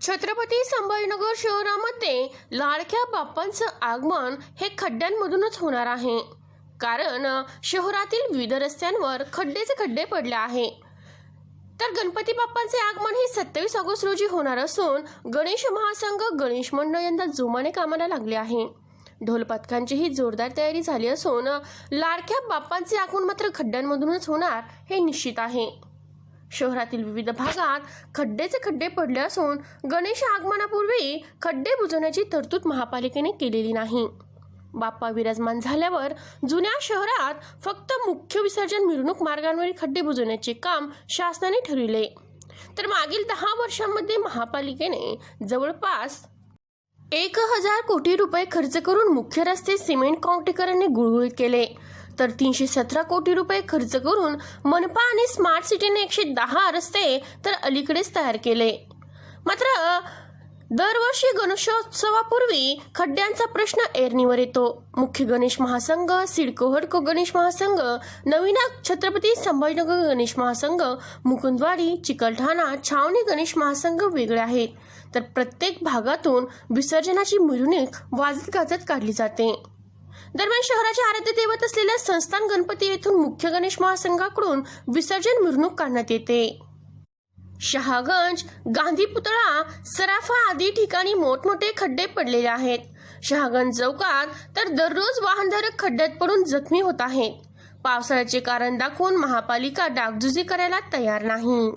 छत्रपती संभाजीनगर शहरामध्ये लाडक्या बाप्पांचं आगमन हे खड्ड्यांमधूनच होणार आहे. कारण शहरातील विविध रस्त्यांवर खड्डेचे खड्डे पडले आहे. तर गणपती बाप्पांचे आगमन हे सत्तावीस ऑगस्ट रोजी होणार असून गणेश महासंघ गणेश मंडळ यंदा जोमाने कामाला लागले आहे. ढोल पथकांचीही जोरदार तयारी झाली असून लाडक्या बाप्पांचे आगमन मात्र खड्ड्यांमधूनच होणार हे निश्चित आहे. शहरातील विविध भागात खड्डेचे खड्डे पडले असून गणेश आगमनापूर्वी खड्डे बुजवण्याची तरतूद महापालिकेने केलेली नाही. बाप्पा विराजमान झाल्यावर जुन्या शहरात फक्त मुख्य विसर्जन मिरवणूक मार्गांवरील खड्डे बुजवण्याचे काम शासनाने ठरविले. तर मागील दहा वर्षांमध्ये महापालिकेने जवळपास एक हजार कोटी रुपये खर्च करून मुख्य रस्ते सिमेंट काँक्रिटीकरणाने गुळगुळीत केले. तर तीनशे सतरा कोटी रुपये खर्च करून मनपा आणि स्मार्ट सिटीने एकशे दहा रस्ते तर अलीकडेच तयार केले. मात्र दरवर्षी गणेशोत्सवापूर्वी खड्ड्यांचा प्रश्न एरणीवर येतो. मुख्य गणेश महासंघ सिडको हडको गणेश महासंघ नवीन छत्रपती संभाजीनगर गणेश महासंघ मुकुंदवाडी चिकलठाणा छावणी गणेश महासंघ वेगळे आहेत. तर प्रत्येक भागातून विसर्जनाची मिरवणूक वाजत गाजत काढली जाते. दरम्यान शहराचे आराध्य दैवत असलेल्या संस्थान गणपती येथून मुख्य गणेश महासंघाकडून विसर्जन मिरवणूक काढण्यात येते. शहागंज गांधी पुतळा सराफा आदी ठिकाणी मोठमोठे खड्डे पडलेले आहेत. शहागंज चौकात तर दररोज वाहनधारक खड्ड्यात पडून जखमी होत आहेत. पावसाळ्याचे कारण दाखवून महापालिका डागजुजी करायला तयार नाही.